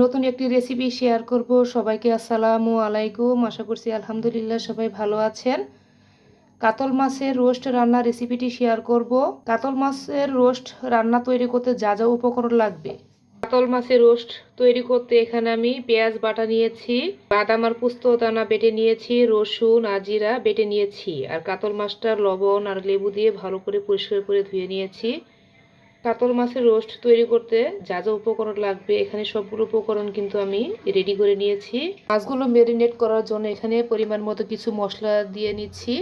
নতুন একটি recipe share করব। সবাইকে আসসালামু আলাইকুম। আশা করছি আলহামদুলিল্লাহ সবাই ভালো আছেন। কাতল মাছের রোস্ট রান্না রেসিপিটি শেয়ার করব। কাতল মাছের রোস্ট রান্না তৈরি করতে যা যা উপকরণ লাগবে। কাতল মাছের রোস্ট তৈরি করতে এখানে আমি পেঁয়াজ বাটা নিয়েছি, বাদাম আর পুস্ত, দানা বেটে নিয়েছি, রসুন আর জিরা বেটে নিয়েছি, আর কাতল মাছটা লবণ আর লেবু দিয়ে ভালো করে পরিষ্কার করে ধুয়ে নিয়েছি। কাতল মাছের রোস্ট তৈরি করতে যা যা উপকরণ লাগবে, এখানে সবগুলো উপকরণ কিন্তু আমি রেডি করে নিয়েছি। মাছগুলো ম্যারিনেট করার জন্য এখানে পরিমাণ মতো কিছু মশলা দিয়ে নিচ্ছি।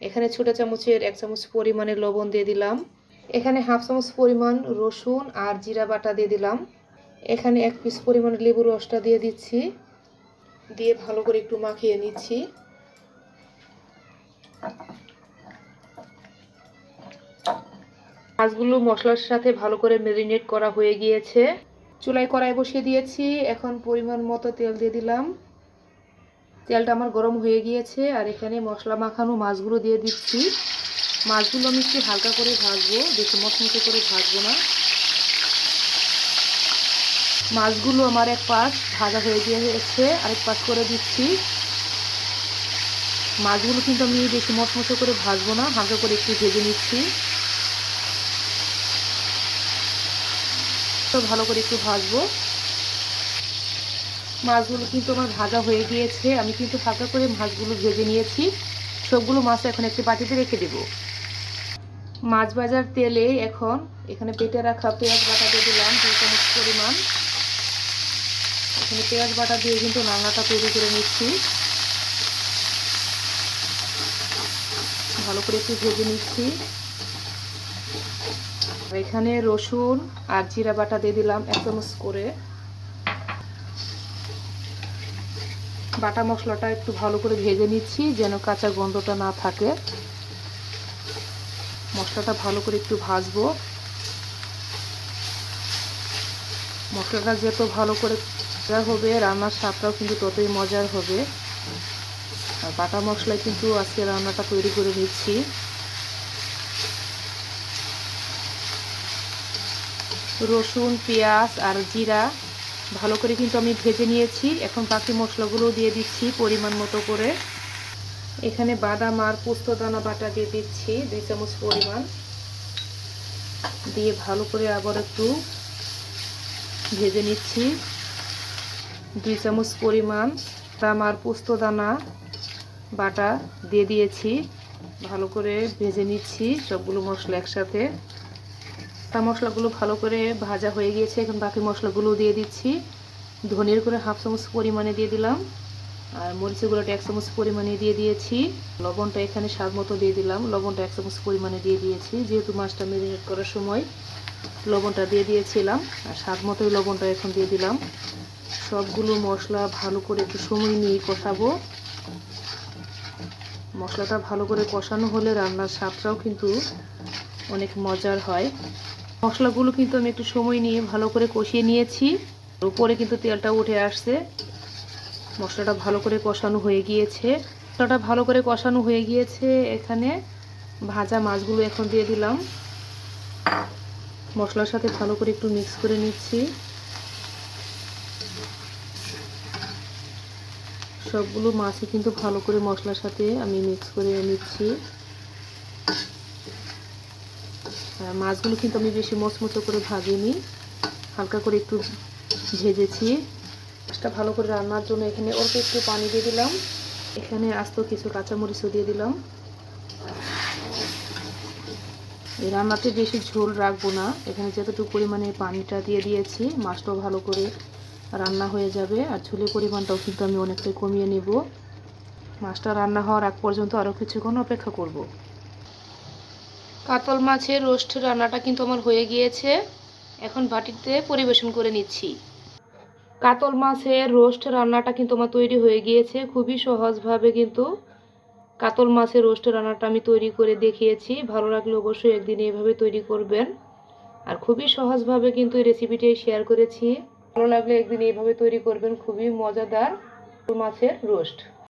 এখানে ছোটো চামচের এক চামচ পরিমাণে লবণ দিয়ে দিলাম। এখানে হাফ চামচ পরিমাণ রসুন আর জিরা বাটা দিয়ে দিলাম। এখানে এক পিস পরিমাণ লেবুর রসটা দিয়ে দিচ্ছি। দিয়ে ভালো করে একটু মাখিয়ে নিচ্ছি। মাছগুলো মশলার সাথে ভালো করে মেরিনেট করা হয়ে গিয়েছে। চুলায় কড়াই বসিয়ে দিয়েছি। এখন পরিমাণ মতো তেল দিয়ে দিলাম। তেলটা আমার গরম হয়ে গিয়েছে আর এখানে মশলা মাখানো মাছগুলো দিয়ে দিচ্ছি। মাছগুলো আমি একটু হালকা করে ভাজবো। বেশি মচমচে করে ভাজবো না। মাছগুলো আমার এক পাশ ভাজা হয়ে গিয়েছে। আরেক পাশ করে দিচ্ছি। মাছগুলো কিন্তু আমি বেশি মচমচে করে ভাজবো না। হালকা করে একটু ভেজে নিচ্ছি। তো ভালো করে একটু ভাজবো। মাছগুলো কিন্তু আমার ভাজা হয়ে গিয়েছে। আমি কিন্তু হালকা করে মাছগুলো ভেজে নিয়েছি। সবগুলো মাছ এখন একটি বাটিতে রেখে দেব। মাছ ভাজার তেলে এখন এখানে পেটে রাখা পেঁয়াজ বাটা দিয়ে দিলাম দুই চামচ পরিমাণ। এখানে পেঁয়াজ বাটা দিয়ে কিন্তু রান্নাটা তৈরি করে নিচ্ছি। ভালো করে একটু ভেজে নিচ্ছি। এখানে রসুন আর জিরা বাটা দিয়ে দিলাম এক চামচ করে। বাটা মশলাটা একটু ভালো করে ভেজে নিচ্ছি যেন কাঁচা গন্ধটা না থাকে। মশলাটা ভালো করে একটু ভাজবো। মশলাটা যত ভালো করে হবে, রান্নার স্বাদটাও কিন্তু ততই মজার হবে। আর বাটা মশলায় কিন্তু আজকে রান্নাটা তৈরি করে নিচ্ছি। রসুন, পেঁয়াজ আর জিরা ভালো করে কিন্তু আমি ভেজে নিয়েছি। এখন বাকি মশলাগুলো দিয়ে দিচ্ছি পরিমাণ মতো করে। এখানে বাদাম আর পোস্ত দানা বাটা দিয়ে দিচ্ছি, দুই চামচ পরিমাণ। দিয়ে ভালো করে আবার একটু ভেজে নিচ্ছি। দুই চামচ পরিমাণ বাদাম আর পোস্ত দানা বাটা দিয়ে দিয়েছি। ভালো করে ভেজে নিচ্ছি সবগুলো মশলা একসাথে। তা মশলাগুলো ভালো করে ভাজা হয়ে গিয়েছে। এখন বাকি মশলাগুলো দিয়ে দিচ্ছি। ধনের করে হাফ চামচ পরিমাণে দিয়ে দিলাম। আর মরিচের গুঁড়োটা এক চামচ পরিমাণে দিয়ে দিয়েছি। লবণটা এখানে স্বাদ মতো দিয়ে দিলাম। লবণটা এক চামচ পরিমাণে দিয়ে দিয়েছি। যেহেতু মাছটা মেরিনেট করার সময় লবণটা দিয়ে দিয়েছিলাম, আর স্বাদ মতোই লবণটা এখন দিয়ে দিলাম। সবগুলো মশলা ভালো করে একটু সময় নিয়ে কষাবো। মশলাটা ভালো করে কষানো হলে রান্নার স্বাদটাও কিন্তু অনেক মজার হয়। মশলাগুলো কিন্তু আমি একটু সময় নিয়ে ভালো করে কষিয়ে নিয়েছি। উপরে কিন্তু তেলটা উঠে আসছে। মশলাটা ভালো করে কষানো হয়ে গিয়েছে। মশলাটা ভালো করে কষানো হয়ে গিয়েছে। এখানে ভাজা মাছগুলো এখন দিয়ে দিলাম। মশলার সাথে ভালো করে একটু মিক্স করে নিচ্ছি। সবগুলো মাছই কিন্তু ভালো করে মশলার সাথে আমি মিক্স করে নিচ্ছি। মাছগুলো কিন্তু আমি বেশি মচমচো করে ভাজিনি। হালকা করে একটু ভেজেছি। মাছটা ভালো করে রান্নার জন্য এখানে অল্প একটু পানি দিয়ে দিলাম। এখানে আস্ত কিছু কাঁচামরিচও দিয়ে দিলাম। এই রান্নাতে বেশি ঝোল রাখব না। এখানে যতটুকু পরিমাণে পানিটা দিয়ে দিয়েছি, মাছটাও ভালো করে রান্না হয়ে যাবে। আর ঝোলের পরিমাণটাও কিন্তু আমি অনেকটাই কমিয়ে নেব। মাছটা রান্না হওয়ার আগ পর্যন্ত আরও কিছুক্ষণ অপেক্ষা করব। কাতল মাছের রোস্ট রান্নাটা কিন্তু আমার হয়ে গিয়েছে। এখন বাটিতে পরিবেশন করে নিচ্ছি। কাতল মাছের রোস্ট রান্নাটা কিন্তু আমার তৈরি হয়ে গিয়েছে। খুবই সহজভাবে কিন্তু কাতল মাছের রোস্ট রান্নাটা আমি তৈরি করে দেখিয়েছি। ভালো লাগলে অবশ্যই একদিন এইভাবে তৈরি করবেন। আর খুবই সহজভাবে কিন্তু এই রেসিপিটি শেয়ার করেছি। ভালো লাগলে একদিন এইভাবে তৈরি করবেন। খুবই মজাদার মাছের রোস্ট।